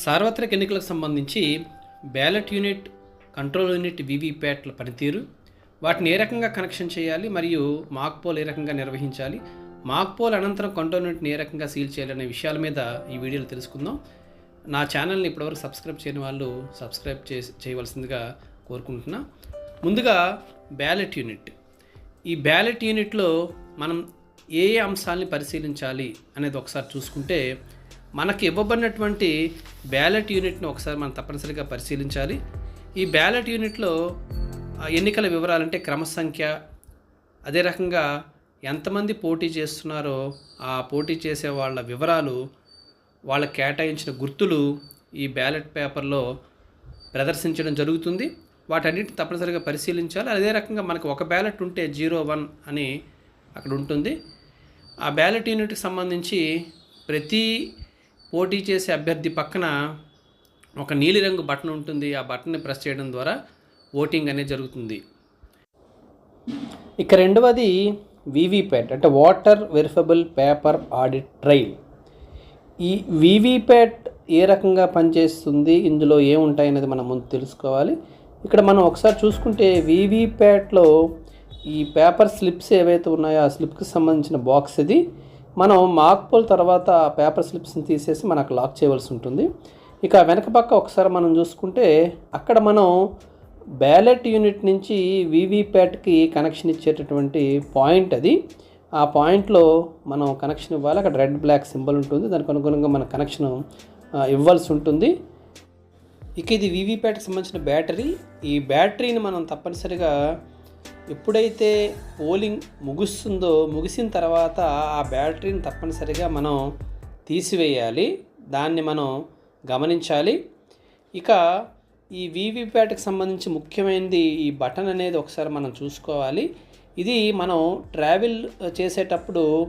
సార్వత్రిక ఎన్నికలకు సంబంధించి బ్యాలెట్ యూనిట్ కంట్రోల్ యూనిట్ వీవీప్యాట్ల పనితీరు వాటిని ఏ రకంగా కనెక్షన్ చేయాలి మరియు మాక్ పోల్ ఏ రకంగా నిర్వహించాలి మాక్ పోల్ అనంతరం కంట్రోల్ యూనిట్ని ఏ రకంగా సీల్ చేయాలనే విషయాల మీద ఈ వీడియోలో తెలుసుకుందాం. నా ఛానల్ని ఇప్పటివరకు సబ్స్క్రైబ్ చేయని వాళ్ళు సబ్స్క్రైబ్ చేసి చేయవలసిందిగా కోరుకుంటున్నా. ముందుగా బ్యాలెట్ యూనిట్. ఈ బ్యాలెట్ యూనిట్లో మనం ఏ ఏ అంశాలని పరిశీలించాలి అనేది ఒకసారి చూసుకుంటే మనకి ఇవ్వబడినటువంటి బ్యాలెట్ యూనిట్ని ఒకసారి మనం తప్పనిసరిగా పరిశీలించాలి. ఈ బ్యాలెట్ యూనిట్లో ఎన్నికల వివరాలంటే క్రమ సంఖ్య అదే రకంగా ఎంతమంది పోటీ చేస్తున్నారో ఆ పోటీ చేసే వాళ్ళ వివరాలు వాళ్ళ కేటాయించిన గుర్తులు ఈ బ్యాలెట్ పేపర్లో ప్రదర్శించడం జరుగుతుంది. వాటన్నిటిని తప్పనిసరిగా పరిశీలించాలి. అదే రకంగా మనకు ఒక బ్యాలెట్ ఉంటే జీరో వన్ అని అక్కడ ఉంటుంది. ఆ బ్యాలెట్ యూనిట్కి సంబంధించి ప్రతి పోటీ చేసే అభ్యర్థి పక్కన ఒక నీలిరంగు బటన్ ఉంటుంది. ఆ బటన్ని ప్రెస్ చేయడం ద్వారా ఓటింగ్ అనేది జరుగుతుంది. ఇక రెండవది వీవీప్యాట్ అంటే voter verifiable paper audit trail. ఈ వీవీప్యాట్ ఏ రకంగా పనిచేస్తుంది? ఇందులో ఏముంటాయి అనేది మనం ముందు తెలుసుకోవాలి. ఇక్కడ మనం ఒకసారి చూసుకుంటే వీవీప్యాట్లో ఈ పేపర్ స్లిప్స్ ఏవైతే ఉన్నాయో ఆ స్లిప్కి సంబంధించిన బాక్స్ ఇది. మనం మాక్ పోల్ తర్వాత పేపర్ స్లిప్స్ని తీసేసి మనకు లాక్ చేయవలసి ఉంటుంది. ఇక వెనక పక్క ఒకసారి మనం చూసుకుంటే అక్కడ మనం బ్యాలెట్ యూనిట్ నుంచి వీవీప్యాట్కి కనెక్షన్ ఇచ్చేటటువంటి పాయింట్ అది. ఆ పాయింట్లో మనం కనెక్షన్ ఇవ్వాలి. అక్కడ రెడ్ బ్లాక్ సింబల్ ఉంటుంది. దానికి అనుగుణంగా మన కనెక్షన్ ఇవ్వాల్సి ఉంటుంది. ఇక ఇది వీవీప్యాట్కి సంబంధించిన బ్యాటరీ. ఈ బ్యాటరీని మనం తప్పనిసరిగా ఎప్పుడైతే పోలింగ్ ముగుస్తుందో ముగిసిన తర్వాత ఆ బ్యాటరీని తప్పనిసరిగా మనం తీసివేయాలి. దాన్ని మనం గమనించాలి. ఇక ఈ వీవీప్యాట్కి సంబంధించి ముఖ్యమైనది ఈ బటన్ అనేది ఒకసారి మనం చూసుకోవాలి. ఇది మనం ట్రావెల్ చేసేటప్పుడు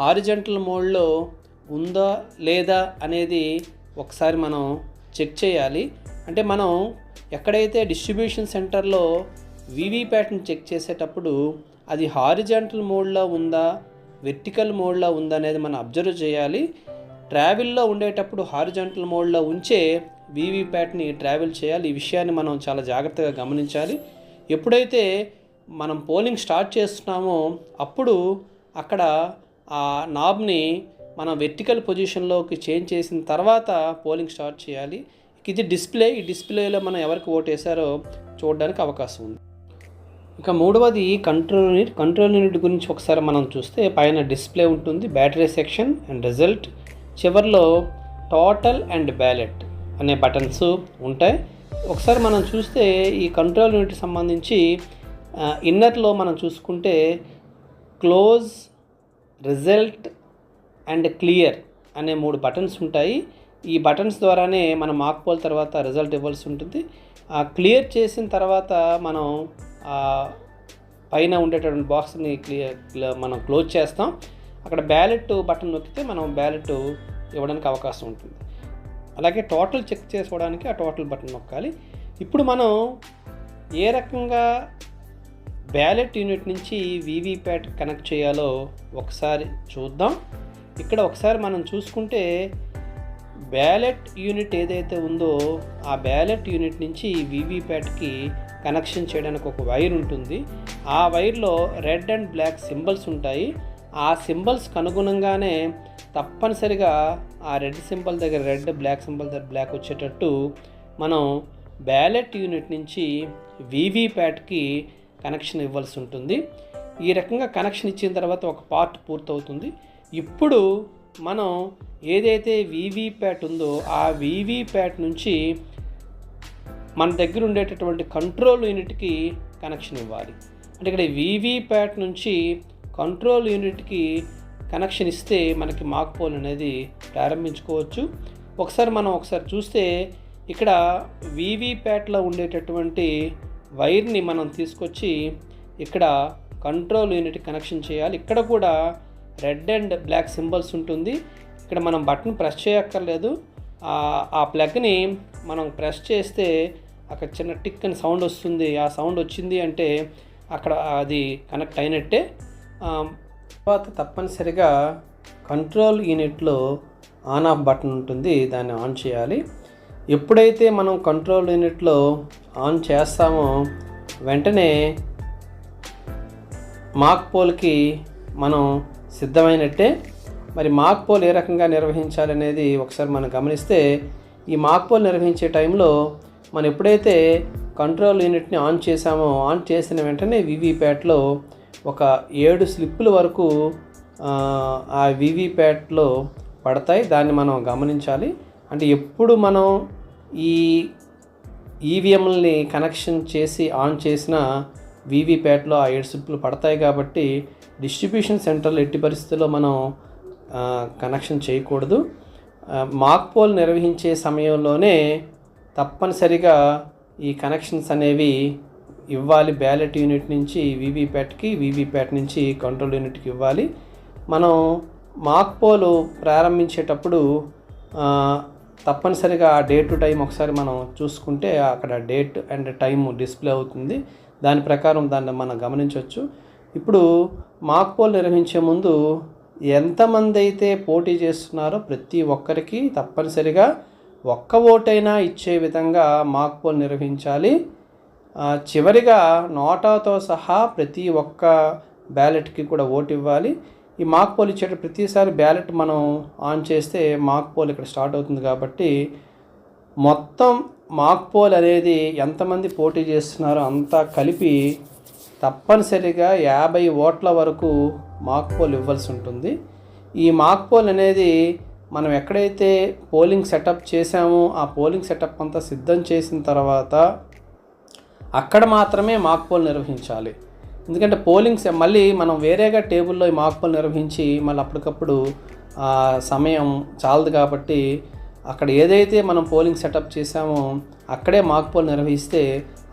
హారిజంటల్ మోడ్లో ఉందా లేదా అనేది ఒకసారి మనం చెక్ చేయాలి. అంటే మనం ఎక్కడైతే డిస్ట్రిబ్యూషన్ సెంటర్లో వీవీప్యాట్ని చెక్ చేసేటప్పుడు అది హారిజంటల్ మోడ్లో ఉందా వెర్టికల్ మోడ్లో ఉందా అనేది మనం అబ్జర్వ్ చేయాలి. ట్రావెల్లో ఉండేటప్పుడు హారిజంటల్ మోడ్లో ఉంచే వీవీప్యాట్ని ట్రావెల్ చేయాలి. ఈ విషయాన్ని మనం చాలా జాగ్రత్తగా గమనించాలి. ఎప్పుడైతే మనం పోలింగ్ స్టార్ట్ చేస్తున్నామో అప్పుడు అక్కడ ఆ నాబ్ని మనం వెర్టికల్ పొజిషన్లోకి చేంజ్ చేసిన తర్వాత పోలింగ్ స్టార్ట్ చేయాలి. ఇది డిస్ప్లే ఈ డిస్ప్లేలో మనం ఎవరికి ఓటు వేశారో చూడడానికి అవకాశం ఉంది. ఇక మూడవది కంట్రోల్ యూనిట్ కంట్రోల్ యూనిట్ గురించి ఒకసారి మనం చూస్తే పైన డిస్ప్లే ఉంటుంది బ్యాటరీ సెక్షన్ అండ్ రిజల్ట్ చివరిలో టోటల్ అండ్ బ్యాలెట్ అనే బటన్స్ ఉంటాయి. ఒకసారి మనం చూస్తే ఈ కంట్రోల్ యూనిట్ సంబంధించి ఇన్నర్లో మనం చూసుకుంటే క్లోజ్ రిజల్ట్ అండ్ క్లియర్ అనే మూడు బటన్స్ ఉంటాయి. ఈ బటన్స్ ద్వారానే మనం మాక్ పోల్ తర్వాత రిజల్ట్ ఇవ్వాల్సి ఉంటుంది. ఆ క్లియర్ చేసిన తర్వాత మనం పైన ఉండేటటువంటి బాక్స్ని క్లియర్ మనం క్లోజ్ చేస్తాం. అక్కడ బ్యాలెట్ బటన్ నొక్కితే మనం బ్యాలెట్ ఇవ్వడానికి అవకాశం ఉంటుంది. అలాగే టోటల్ చెక్ చేసుకోవడానికి ఆ టోటల్ బటన్ నొక్కాలి. ఇప్పుడు మనం ఏ రకంగా బ్యాలెట్ యూనిట్ నుంచి వీవీప్యాట్ కనెక్ట్ చేయాలో ఒకసారి చూద్దాం. ఇక్కడ ఒకసారి మనం చూసుకుంటే బ్యాలెట్ యూనిట్ ఏదైతే ఉందో ఆ బ్యాలెట్ యూనిట్ నుంచి వీవీప్యాట్కి కనెక్షన్ చేయడానికి ఒక వైర్ ఉంటుంది. ఆ వైర్లో రెడ్ అండ్ బ్లాక్ సింబల్స్ ఉంటాయి. ఆ సింబల్స్కి అనుగుణంగానే తప్పనిసరిగా ఆ రెడ్ సింబల్ దగ్గర రెడ్ బ్లాక్ సింబల్ దగ్గర బ్లాక్ వచ్చేటట్టు మనం బ్యాలెట్ యూనిట్ నుంచి వీవీప్యాట్కి కనెక్షన్ ఇవ్వాల్సి ఉంటుంది. ఈ రకంగా కనెక్షన్ ఇచ్చిన తర్వాత ఒక పార్ట్ పూర్తవుతుంది. ఇప్పుడు మనం ఏదైతే వీవీప్యాట్ ఉందో ఆ వీవీప్యాట్ నుంచి మన దగ్గర ఉండేటటువంటి కంట్రోల్ యూనిట్కి కనెక్షన్ ఇవ్వాలి. అంటే ఇక్కడ వీవీప్యాట్ నుంచి కంట్రోల్ యూనిట్కి కనెక్షన్ ఇస్తే మనకి మాక్ పోల్ అనేది ప్రారంభించుకోవచ్చు. ఒకసారి మనం ఒకసారి చూస్తే ఇక్కడ వీవీప్యాట్లో ఉండేటటువంటి వైర్ని మనం తీసుకొచ్చి ఇక్కడ కంట్రోల్ యూనిట్ కనెక్షన్ చేయాలి. ఇక్కడ కూడా రెడ్ అండ్ బ్లాక్ సింబల్స్ ఉంటుంది. ఇక్కడ మనం బటన్ ప్రెస్ చేయక్కర్లేదు. ఆ- ఆ ప్లగ్ని మనం ప్రెస్ చేస్తే అక్కడ చిన్న టిక్ అని సౌండ్ వస్తుంది. ఆ సౌండ్ వచ్చింది అంటే అక్కడ అది కనెక్ట్ అయినట్టే తర్వాత తప్పనిసరిగా కంట్రోల్ యూనిట్లో ఆన్ ఆఫ్ బటన్ ఉంటుంది. దాన్ని ఆన్ చేయాలి. ఎప్పుడైతే మనం కంట్రోల్ యూనిట్లో ఆన్ చేస్తామో వెంటనే మాక్ పోల్కి మనం సిద్ధమైనట్టే. మరి మాక్ పోల్ ఏ రకంగా నిర్వహించాలనేది ఒకసారి మనం గమనిస్తే ఈ మాక్ పోల్ నిర్వహించే టైంలో మనం ఎప్పుడైతే కంట్రోల్ యూనిట్ని ఆన్ చేసామో ఆన్ చేసిన వెంటనే వివిప్యాట్లో ఒక ఏడు స్లిప్పుల వరకు ఆ, ఆ వివిప్యాట్లో పడతాయి. దాన్ని మనం గమనించాలి. అంటే ఎప్పుడు మనం ఈ ఈవీఎంలని కనెక్షన్ చేసి ఆన్ చేసిన వీవీప్యాట్లో ఆ ఏడు స్లిప్పులు పడతాయి కాబట్టి డిస్ట్రిబ్యూషన్ సెంటర్లు ఎట్టి పరిస్థితుల్లో మనం కనెక్షన్ చేయకూడదు. మాక్ పోల్ నిర్వహించే సమయంలోనే తప్పనిసరిగా ఈ కనెక్షన్స్ అనేవి ఇవ్వాలి బ్యాలెట్ యూనిట్ నుంచి వీవీప్యాట్కి వీవీప్యాట్ నుంచి కంట్రోల్ యూనిట్కి ఇవ్వాలి. మనం మాక్ పోలు ప్రారంభించేటప్పుడు తప్పనిసరిగా ఆ డే టు టైం ఒకసారి మనం చూసుకుంటే అక్కడ డేట్ అండ్ టైం డిస్ప్లే అవుతుంది. దాని ప్రకారం దాన్ని మనం గమనించవచ్చు ఇప్పుడు మాక్ పోల్ నిర్వహించే ముందు ఎంతమంది అయితే పోటీ చేస్తున్నారో ప్రతి ఒక్కరికి తప్పనిసరిగా ఒక్క ఓటైనా ఇచ్చే విధంగా మాక్ పోల్ నిర్వహించాలి. చివరిగా నోటాతో సహా ప్రతి ఒక్క బ్యాలెట్కి కూడా ఓటు ఇవ్వాలి. ఈ మాక్ పోల్ ఇచ్చే ప్రతిసారి బ్యాలెట్ మనం ఆన్ చేస్తే మాక్ పోల్ ఇక్కడ స్టార్ట్ అవుతుంది కాబట్టి మొత్తం మాక్ పోల్ అనేది ఎంతమంది పోటీ చేస్తున్నారో అంతా కలిపి తప్పనిసరిగా యాభై ఓట్ల వరకు మాక్ పోల్ ఇవ్వాల్సి ఉంటుంది. ఈ మాక్ పోల్ అనేది మనం ఎక్కడైతే పోలింగ్ సెటప్ చేశామో ఆ పోలింగ్ సెటప్ అంతా సిద్ధం చేసిన తర్వాత అక్కడ మాత్రమే మాక్ పోల్ నిర్వహించాలి. ఎందుకంటే పోలింగ్ సె- మళ్ళీ మనం వేరేగా టేబుల్లో ఈ మాక్ పోల్ నిర్వహించి మళ్ళీ అప్పటికప్పుడు సమయం చాలదు కాబట్టి అక్కడ ఏదైతే మనం పోలింగ్ సెటప్ చేసామో అక్కడే మాక్ పోల్ నిర్వహిస్తే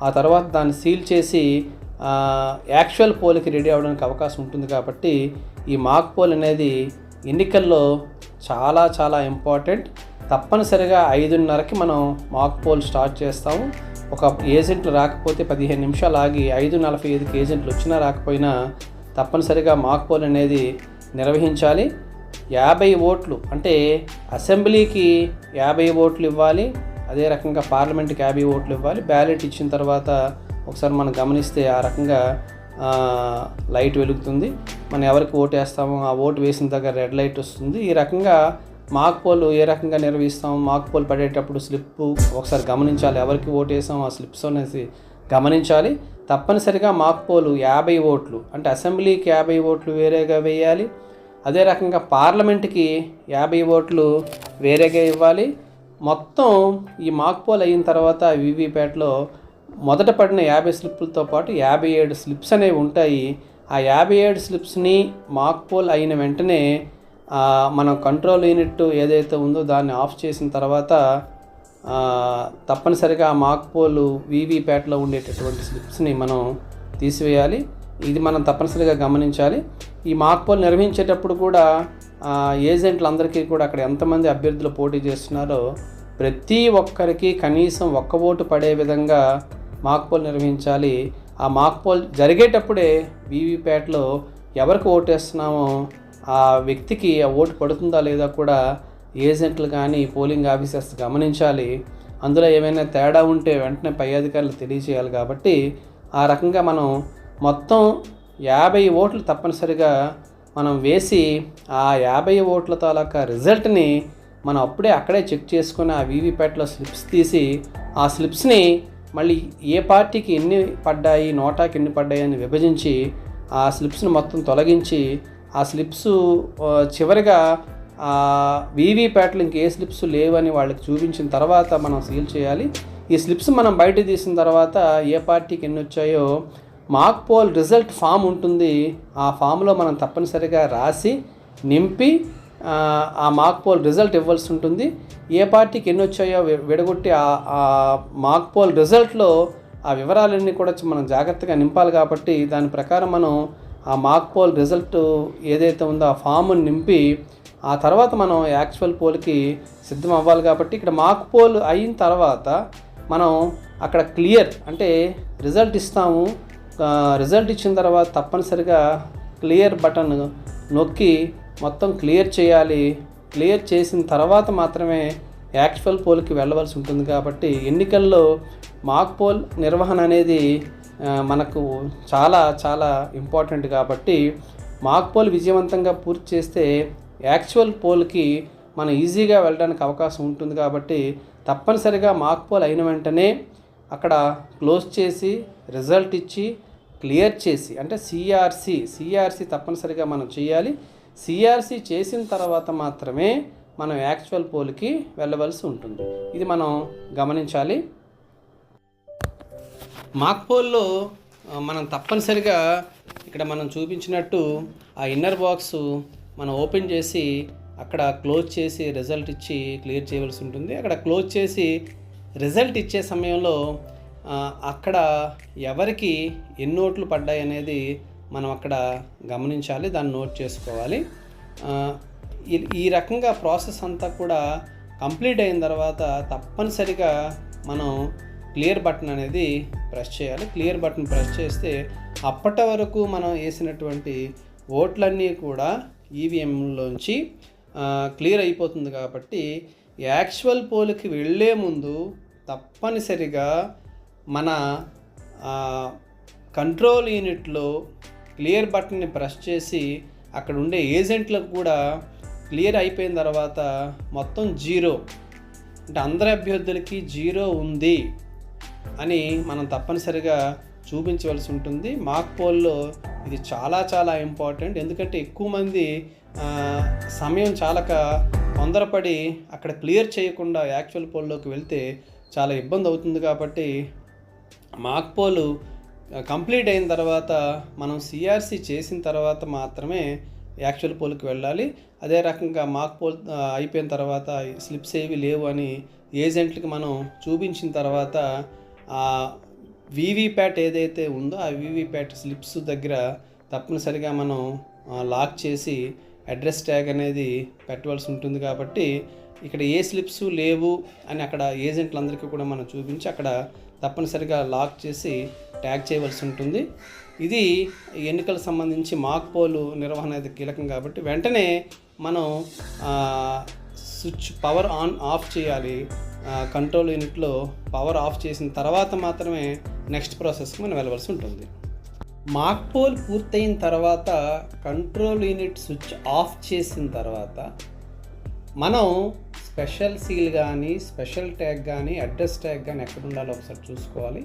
ఆ తర్వాత దాన్ని సీల్ చేసి యాక్చువల్ పోల్కి రెడీ అవ్వడానికి అవకాశం ఉంటుంది కాబట్టి ఈ మాక్ పోల్ అనేది ఎన్నికల్లో చాలా చాలా ఇంపార్టెంట్ తప్పనిసరిగా ఐదున్నరకి మనం మాక్ పోల్ స్టార్ట్ చేస్తాము. ఒక ఏజెంట్లు రాకపోతే పదిహేను నిమిషాలు ఆగి ఐదు నలభై ఐదుకి ఏజెంట్లు వచ్చినా రాకపోయినా తప్పనిసరిగా మాక్ పోల్ అనేది నిర్వహించాలి. యాభై ఓట్లు అంటే అసెంబ్లీకి యాభై ఓట్లు ఇవ్వాలి. అదే రకంగా పార్లమెంట్కి యాభై ఓట్లు ఇవ్వాలి. బ్యాలెట్ ఇచ్చిన తర్వాత ఒకసారి మనం గమనిస్తే ఆ రకంగా లైట్ వెలుగుతుంది. మనం ఎవరికి ఓటు వేస్తామో ఆ ఓటు వేసిన దగ్గర రెడ్ లైట్ వస్తుంది. ఈ రకంగా మాక్ పోల్ ఏ రకంగా నిర్వహిస్తాం మాక్ పోల్ పడేటప్పుడు స్లిప్ ఒకసారి గమనించాలి. ఎవరికి ఓటు వేసాం ఆ స్లిప్స్ అనేసి గమనించాలి. తప్పనిసరిగా మాక్ పోలు యాభై ఓట్లు అంటే అసెంబ్లీకి యాభై ఓట్లు వేరేగా వేయాలి. అదే రకంగా పార్లమెంట్కి యాభై ఓట్లు వేరేగా ఇవ్వాలి. మొత్తం ఈ మాక్ పోల్ అయిన తర్వాత వీవీప్యాట్లో మొదట పడిన యాభై స్లిప్పులతో పాటు యాభై ఏడు స్లిప్స్ అనేవి ఉంటాయి. ఆ యాభై ఏడు స్లిప్స్ని మాక్ పోల్ అయిన వెంటనే మనం కంట్రోల్ యూనిట్ ఏదైతే ఉందో దాన్ని ఆఫ్ చేసిన తర్వాత తప్పనిసరిగా ఆ మాక్ పోలు వీవీప్యాట్లో ఉండేటటువంటి స్లిప్స్ని మనం తీసివేయాలి. ఇది మనం తప్పనిసరిగా గమనించాలి. ఈ మాక్ పోల్ నిర్వహించేటప్పుడు కూడా ఏజెంట్లందరికీ కూడా అక్కడ ఎంతమంది అభ్యర్థులు పోటీ చేస్తున్నారో ప్రతి ఒక్కరికి కనీసం ఒక్క ఓటు పడే విధంగా మాక్ పోల్ నిర్వహించాలి. ఆ మాక్ పోల్ జరిగేటప్పుడే వీవీప్యాట్లో ఎవరికి ఓటు వేస్తున్నామో ఆ వ్యక్తికి ఆ ఓటు పడుతుందా లేదా కూడా ఏజెంట్లు కానీ పోలింగ్ ఆఫీసర్స్ గమనించాలి. అందులో ఏమైనా తేడా ఉంటే వెంటనే పై అధికారులు తెలియజేయాలి కాబట్టి ఆ రకంగా మనం మొత్తం యాభై ఓట్లు తప్పనిసరిగా మనం వేసి ఆ యాభై ఓట్ల తాలూకా రిజల్ట్ని మనం అప్పుడే అక్కడే చెక్ చేసుకుని ఆ వీవీప్యాట్లో స్లిప్స్ తీసి ఆ స్లిప్స్ని మళ్ళీ ఏ పార్టీకి ఎన్ని పడ్డాయి నోటాకి ఎన్ని పడ్డాయి అని విభజించి ఆ స్లిప్స్ను మొత్తం తొలగించి ఆ స్లిప్స్ ఆ, చివరిగా వీవీప్యాట్లు ఇంకే స్లిప్స్ లేవని వాళ్ళకి చూపించిన తర్వాత మనం సీల్ చేయాలి. ఈ స్లిప్స్ మనం బయట తీసిన తర్వాత ఏ పార్టీకి ఎన్ని వచ్చాయో మాక్ పోల్ రిజల్ట్ ఫామ్ ఉంటుంది. ఆ ఫామ్లో మనం తప్పనిసరిగా రాసి నింపి ఆ, మాక్ పోల్ రిజల్ట్ ఇవ్వాల్సి ఉంటుంది ఏ పార్టీకి ఎన్ని వచ్చాయో విడగొట్టి ఆ మాక్ పోల్ రిజల్ట్లో ఆ వివరాలన్నీ కూడా మనం జాగ్రత్తగా నింపాలి కాబట్టి దాని ప్రకారం మనం ఆ మాక్ పోల్ రిజల్ట్ ఏదైతే ఉందో ఆ ఫామ్ని నింపి ఆ తర్వాత మనం యాక్చువల్ పోల్కి సిద్ధం అవ్వాలి కాబట్టి ఇక్కడ మాక్ పోల్ అయిన తర్వాత మనం అక్కడ క్లియర్ అంటే రిజల్ట్ ఇస్తాము. రిజల్ట్ ఇచ్చిన తర్వాత తప్పనిసరిగా క్లియర్ బటన్ నొక్కి మొత్తం క్లియర్ చేయాలి. క్లియర్ చేసిన తర్వాత మాత్రమే యాక్చువల్ పోల్కి వెళ్ళవలసి ఉంటుంది కాబట్టి ఎన్నికల్లో మాక్ పోల్ నిర్వహణ అనేది మనకు చాలా చాలా ఇంపార్టెంట్ కాబట్టి మాక్ పోల్ విజయవంతంగా పూర్తి చేస్తే యాక్చువల్ పోల్కి మనం ఈజీగా వెళ్ళడానికి అవకాశం ఉంటుంది కాబట్టి తప్పనిసరిగా మాక్ పోల్ అయిన వెంటనే అక్కడ క్లోజ్ చేసి రిజల్ట్ ఇచ్చి క్లియర్ చేసి అంటే సిఆర్సి సిఆర్సి తప్పనిసరిగా మనం చేయాలి. సిఆర్సి చేసిన తర్వాత మాత్రమే మనం యాక్చువల్ పోల్కి వెళ్ళవలసి ఉంటుంది. ఇది మనం గమనించాలి. మాక్ పోల్లో మనం తప్పనిసరిగా ఇక్కడ మనం చూపించినట్టు ఆ ఇన్నర్ బాక్స్ మనం ఓపెన్ చేసి అక్కడ క్లోజ్ చేసి రిజల్ట్ ఇచ్చి క్లియర్ చేయవలసి ఉంటుంది. అక్కడ క్లోజ్ చేసి రిజల్ట్ ఇచ్చే సమయంలో అక్కడ ఎవరికి ఎన్ని ఓట్లు పడ్డాయి అనేది మనం అక్కడ గమనించాలి దాన్ని నోట్ చేసుకోవాలి. ఈ- ఈ రకంగా ప్రాసెస్ అంతా కూడా కంప్లీట్ అయిన తర్వాత తప్పనిసరిగా మనం క్లియర్ బటన్ అనేది ప్రెస్ చేయాలి. క్లియర్ బటన్ ప్రెస్ చేస్తే అప్పటి వరకు మనం వేసినటువంటి ఓట్లన్నీ కూడా ఈవీఎంలోంచి క్లియర్ అయిపోతుంది కాబట్టి యాక్చువల్ పోల్కి వెళ్ళే ముందు తప్పనిసరిగా మన కంట్రోల్ యూనిట్లో క్లియర్ బటన్ని ప్రెస్ చేసి అక్కడ ఉండే ఏజెంట్లకు కూడా క్లియర్ అయిపోయిన తర్వాత మొత్తం జీరో. అంటే అందరి అభ్యర్థులకి జీరో ఉంది అని మనం తప్పనిసరిగా చూపించవలసి ఉంటుంది. మాక్ పోల్లో ఇది చాలా చాలా ఇంపార్టెంట్. ఎందుకంటే ఎక్కువ మంది సమయం చాలక తొందరపడి అక్కడ క్లియర్ చేయకుండా యాక్చువల్ పోల్లోకి వెళ్తే చాలా ఇబ్బంది అవుతుంది కాబట్టి మాక్ పోలు కంప్లీట్ అయిన తర్వాత మనం సిఆర్సి చేసిన తర్వాత మాత్రమే యాక్చువల్ పోల్కి వెళ్ళాలి. అదే రకంగా మాక్ పోల్ అయిపోయిన తర్వాత స్లిప్స్ ఏవి లేవు అని ఏజెంట్లకి మనం చూపించిన తర్వాత వీవీప్యాట్ ఏదైతే ఉందో ఆ వీవీప్యాట్ స్లిప్స్ దగ్గర తప్పనిసరిగా మనం లాక్ చేసి అడ్రస్ ట్యాగ్ అనేది పెట్టవలసి ఉంటుంది కాబట్టి ఇక్కడ ఏ స్లిప్స్ లేవు అని అక్కడ ఏజెంట్లందరికీ కూడా మనం చూపించి అక్కడ తప్పనిసరిగా లాక్ చేసి ట్యాగ్ చేయవలసి ఉంటుంది. ఇది ఎన్నికలకు సంబంధించి మాక్ పోలు నిర్వహణ అయితే కీలకం కాబట్టి వెంటనే మనం స్విచ్ పవర్ ఆన్ ఆఫ్ చేయాలి. కంట్రోల్ యూనిట్లో పవర్ ఆఫ్ చేసిన తర్వాత మాత్రమే నెక్స్ట్ ప్రాసెస్కి మనం వెళ్ళవలసి ఉంటుంది. మాక్ పోల్ పూర్తయిన తర్వాత కంట్రోల్ యూనిట్ స్విచ్ ఆఫ్ చేసిన తర్వాత మనం స్పెషల్ సీల్ కానీ స్పెషల్ ట్యాగ్ కానీ అడ్రస్ ట్యాగ్ కానీ ఎక్కడ ఉండాలో ఒకసారి చూసుకోవాలి.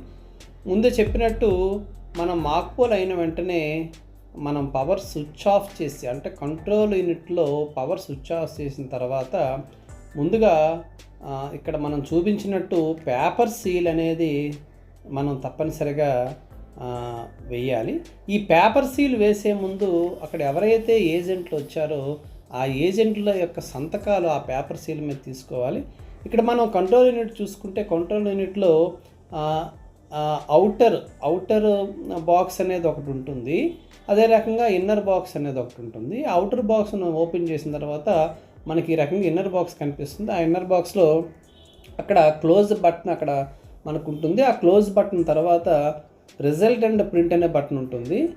ముందే చెప్పినట్టు మనం మాక్పోల్ అయిన వెంటనే మనం పవర్ స్విచ్ ఆఫ్ చేసి అంటే కంట్రోల్ యూనిట్లో పవర్ స్విచ్ ఆఫ్ చేసిన తర్వాత ముందుగా ఇక్కడ మనం చూపించినట్టు పేపర్ సీల్ అనేది మనం తప్పనిసరిగా వేయాలి. వెయ్యాలి ఈ పేపర్ సీల్ వేసే ముందు అక్కడ ఎవరైతే ఏజెంట్లు వచ్చారో ఆ ఏజెంట్ల యొక్క సంతకాలు ఆ పేపర్ సీల్ మీద తీసుకోవాలి. ఇక్కడ మనం కంట్రోల్ యూనిట్ చూసుకుంటే కంట్రోల్ యూనిట్లో అవుటర్ అవుటర్ బాక్స్ అనేది ఒకటి ఉంటుంది. అదే రకంగా ఇన్నర్ బాక్స్ అనేది ఒకటి ఉంటుంది. అవుటర్ బాక్స్ను ఓపెన్ చేసిన తర్వాత మనకి ఈ రకంగా ఇన్నర్ బాక్స్ కనిపిస్తుంది. ఆ ఇన్నర్ బాక్స్లో అక్కడ క్లోజ్ బటన్ అక్కడ మనకు ఉంటుంది ఆ క్లోజ్ బటన్ తర్వాత రిజల్ట్ అండ్ ప్రింట్ అనే బటన్ ఉంటుంది.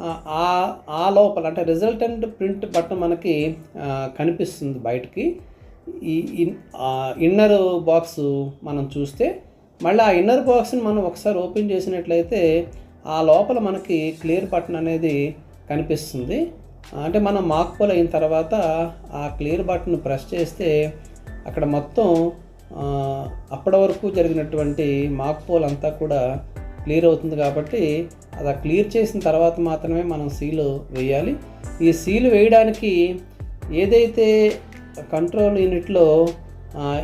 ఆ- లోపల అంటే రిజల్ట్ అండ్ ప్రింట్ బటన్ మనకి కనిపిస్తుంది బయటికి. ఈ ఇన్- ఆ ఇన్నర్ బాక్స్ మనం చూస్తే మళ్ళీ ఆ ఇన్నర్ బాక్స్ని మనం ఒకసారి ఓపెన్ చేసినట్లయితే ఆ లోపల మనకి క్లియర్ బటన్ అనేది కనిపిస్తుంది. అంటే మనం మాక్ పోల్ అయిన తర్వాత ఆ క్లియర్ బటన్ ప్రెస్ చేస్తే అక్కడ మొత్తం అప్పటి వరకు జరిగినటువంటి మాక్ పోల్ అంతా కూడా క్లియర్ అవుతుంది కాబట్టి అది ఆ క్లియర్ చేసిన తర్వాత మాత్రమే మనం సీలు వేయాలి. ఈ సీలు వేయడానికి ఏదైతే కంట్రోల్ యూనిట్లో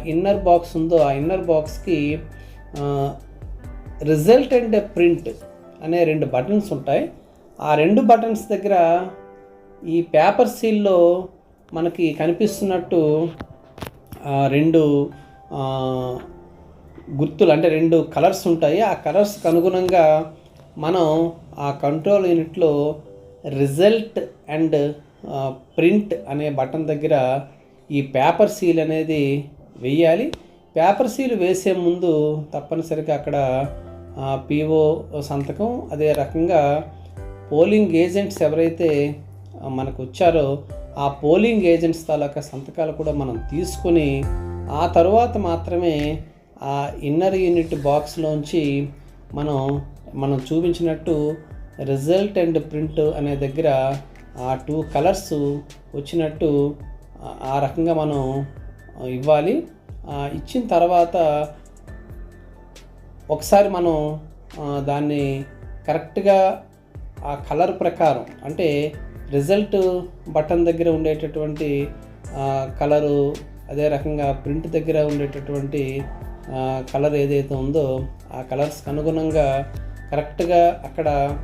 ఇన్నర్ బాక్స్ ఉందో ఆ ఇన్నర్ బాక్స్కి రిజల్ట్ అండ్ ప్రింట్ అనే రెండు బటన్స్ ఉంటాయి. ఆ రెండు బటన్స్ దగ్గర ఈ పేపర్ సీల్లో మనకి కనిపిస్తున్నట్టు రెండు గుర్తులు అంటే రెండు కలర్స్ ఉంటాయి. ఆ కలర్స్కి అనుగుణంగా మనం ఆ కంట్రోల్ యూనిట్లో రిజల్ట్ అండ్ ప్రింట్ అనే బటన్ దగ్గర ఈ పేపర్ సీల్ అనేది వేయాలి. పేపర్ సీలు వేసే ముందు తప్పనిసరిగా అక్కడ పిఓ సంతకం అదే రకంగా పోలింగ్ ఏజెంట్స్ ఎవరైతే మనకు వచ్చారో ఆ పోలింగ్ ఏజెంట్స్ తాలూకా సంతకాలు కూడా మనం తీసుకొని ఆ తర్వాత మాత్రమే ఆ ఇన్నర్ యూనిట్ బాక్స్లోంచి మనం మనం చూపించినట్టు రిజల్ట్ అండ్ ప్రింట్ అనే దగ్గర ఆ టూ కలర్స్ వచ్చినట్టు ఆ- రకంగా మనం ఇవ్వాలి. ఇచ్చిన తర్వాత ఒకసారి మనం దాన్ని కరెక్ట్గా ఆ కలర్ ప్రకారం అంటే రిజల్ట్ బటన్ దగ్గర ఉండేటటువంటి కలరు అదే రకంగా ప్రింట్ దగ్గర ఉండేటటువంటి కలర్ ఏదైతే ఉందో ఆ కలర్స్కి అనుగుణంగా కరెక్ట్గా అక్కడ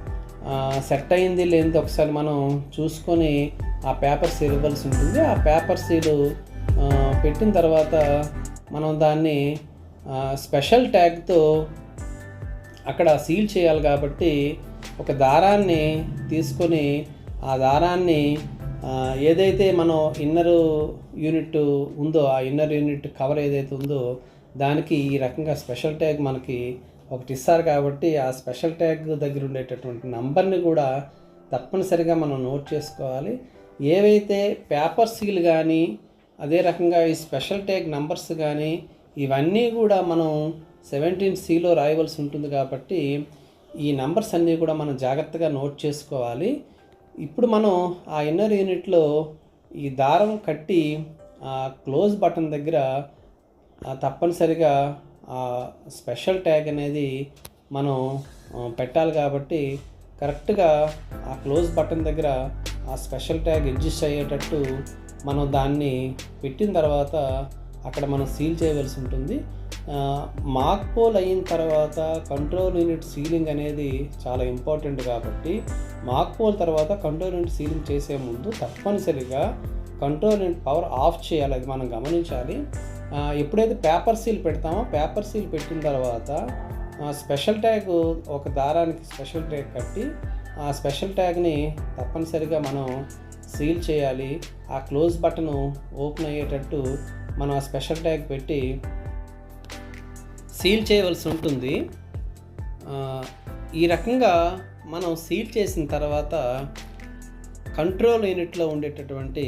సెట్ అయింది లేనిది ఒకసారి మనం చూసుకొని ఆ పేపర్ సీల్ ఇవ్వాల్సి ఉంటుంది. ఆ పేపర్ సీలు పెట్టిన తర్వాత మనం దాన్ని స్పెషల్ ట్యాగ్తో అక్కడ సీల్ చేయాలి కాబట్టి ఒక దారాన్ని తీసుకొని ఆ దారాన్ని ఏదైతే మనం ఇన్నర్ యూనిట్ ఉందో ఆ ఇన్నర్ యూనిట్ కవర్ ఏదైతే ఉందో దానికి ఈ రకంగా స్పెషల్ ట్యాగ్ మనకి ఒకటి ఇస్తారు కాబట్టి ఆ స్పెషల్ ట్యాగ్ దగ్గర ఉండేటటువంటి నంబర్ని కూడా తప్పనిసరిగా మనం నోట్ చేసుకోవాలి. ఏవైతే పేపర్ సీల్ కానీ అదే రకంగా ఈ స్పెషల్ ట్యాగ్ నంబర్స్ కానీ ఇవన్నీ కూడా మనం సెవెంటీన్ సిలో రాయవలసి ఉంటుంది కాబట్టి ఈ నంబర్స్ అన్నీ కూడా మనం జాగ్రత్తగా నోట్ చేసుకోవాలి. ఇప్పుడు మనం ఆ ఇన్నర్ యూనిట్లో ఈ దారం కట్టి ఆ క్లోజ్ బటన్ దగ్గర తప్పనిసరిగా ఆ స్పెషల్ ట్యాగ్ అనేది మనం పెట్టాలి కాబట్టి కరెక్ట్గా ఆ క్లోజ్ బటన్ దగ్గర ఆ స్పెషల్ ట్యాగ్ అడ్జస్ట్ అయ్యేటట్టు మనం దాన్ని పెట్టిన తర్వాత అక్కడ మనం సీల్ చేయవలసి ఉంటుంది. మాక్ పోల్ అయిన తర్వాత కంట్రోల్ యూనిట్ సీలింగ్ అనేది చాలా ఇంపార్టెంట్ కాబట్టి మాక్ పోల్ తర్వాత కంట్రోల్ యూనిట్ సీలింగ్ చేసే ముందు తప్పనిసరిగా కంట్రోల్ యూనిట్ పవర్ ఆఫ్ చేయాలి. అది మనం గమనించాలి. ఎప్పుడైతే పేపర్ సీల్ పెడతామో పేపర్ సీల్ పెట్టిన తర్వాత స్పెషల్ ట్యాగ్ ఒక దారానికి స్పెషల్ ట్యాగ్ కట్టి ఆ స్పెషల్ ట్యాగ్ని తప్పనిసరిగా మనం సీల్ చేయాలి. ఆ క్లోజ్ బటన్ ఓపెన్ అయ్యేటట్టు మనం ఆ స్పెషల్ ట్యాగ్ పెట్టి సీల్ చేయవలసి ఉంటుంది. ఈ రకంగా మనం సీల్ చేసిన తర్వాత కంట్రోల్ యూనిట్లో ఉండేటటువంటి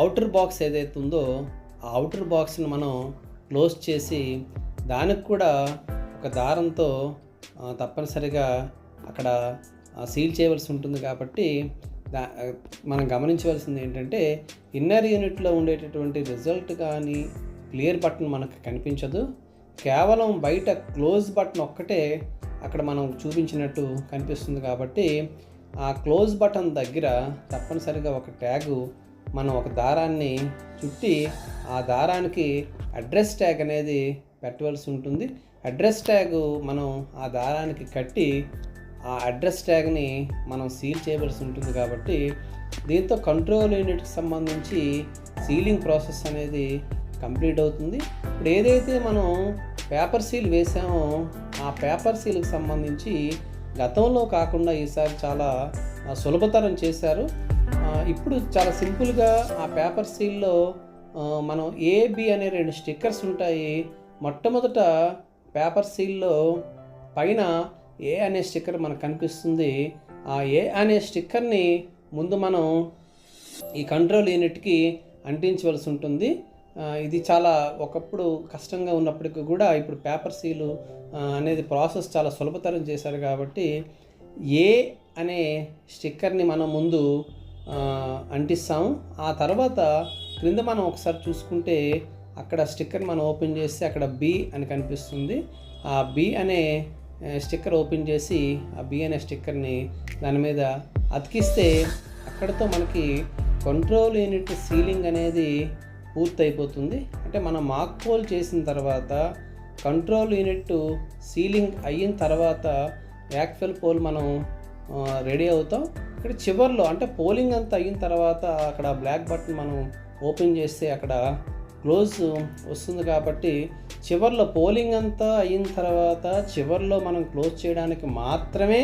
అవుటర్ బాక్స్ ఏదైతే ఉందో ఆ అవుటర్ బాక్స్ని మనం క్లోజ్ చేసి దానికి కూడా ఒక దారంతో తప్పనిసరిగా అక్కడ సీల్ చేయవలసి ఉంటుంది కాబట్టి దా మనం గమనించవలసింది ఏంటంటే ఇన్నర్ యూనిట్లో ఉండేటటువంటి రిజల్ట్ కానీ క్లియర్ బటన్ మనకు కనిపించదు. కేవలం బయట క్లోజ్ బటన్ ఒక్కటే అక్కడ మనం చూపించినట్టు కనిపిస్తుంది కాబట్టి ఆ క్లోజ్ బటన్ దగ్గర తప్పనిసరిగా ఒక ట్యాగు మనం ఒక దారాన్ని చుట్టి ఆ దారానికి అడ్రస్ ట్యాగ్ అనేది పెట్టవలసి ఉంటుంది. అడ్రస్ ట్యాగ్ మనం ఆ దారానికి కట్టి ఆ అడ్రస్ ట్యాగ్ని మనం సీల్ చేయవలసి ఉంటుంది కాబట్టి దీంతో కంట్రోల్ యూనిట్కి సంబంధించి సీలింగ్ ప్రాసెస్ అనేది కంప్లీట్ అవుతుంది. ఇప్పుడు ఏదైతే మనం పేపర్ సీల్ వేసామో ఆ పేపర్ సీల్కి సంబంధించి గతంలో కాకుండా ఈసారి చాలా సులభతరం చేశారు. ఇప్పుడు చాలా సింపుల్గా ఆ పేపర్ సీల్లో మనం ఏబి అనే రెండు స్టిక్కర్స్ ఉంటాయి. మొట్టమొదట పేపర్ సీల్లో పైన ఏ అనే స్టిక్కర్ మనకు కనిపిస్తుంది. ఆ ఏ అనే స్టిక్కర్ని ముందు మనం ఈ కంట్రోల్ యూనిట్కి అంటించవలసి ఉంటుంది. ఇది చాలా ఒకప్పుడు కష్టంగా ఉన్నప్పటికీ కూడా ఇప్పుడు పేపర్ సీలు అనేది ప్రాసెస్ చాలా సులభతరం చేశారు కాబట్టి ఏ అనే స్టిక్కర్ని మనం ముందు అంటిస్తాము. ఆ తర్వాత క్రింద మనం ఒకసారి చూసుకుంటే అక్కడ స్టిక్కర్ మనం ఓపెన్ చేస్తే అక్కడ బి అని కనిపిస్తుంది. ఆ బి అనే స్టిక్కర్ ఓపెన్ చేసి ఆ బిఎన్ఎస్ స్టిక్కర్ని దాని మీద అతికిస్తే అక్కడతో మనకి కంట్రోల్ యూనిట్ సీలింగ్ అనేది పూర్తయిపోతుంది. అంటే మనం మాక్ పోల్ చేసిన తర్వాత కంట్రోల్ యూనిట్ సీలింగ్ అయిన తర్వాత యాక్చువల్ పోల్ మనం రెడీ అవుతాం. ఇక్కడ చివర్లో అంటే పోలింగ్ అంతా అయిన తర్వాత అక్కడ బ్లాక్ బటన్ మనం ఓపెన్ చేస్తే అక్కడ క్లోజ్ వస్తుంది కాబట్టి చివర్లో పోలింగ్ అంతా అయిన తర్వాత చివర్లో మనం క్లోజ్ చేయడానికి మాత్రమే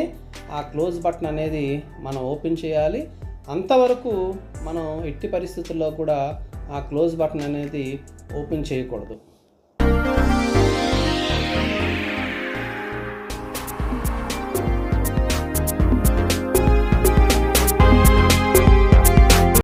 ఆ క్లోజ్ బటన్ అనేది మనం ఓపెన్ చేయాలి. అంతవరకు మనం ఎట్టి పరిస్థితుల్లో కూడా ఆ క్లోజ్ బటన్ అనేది ఓపెన్ చేయకూడదు.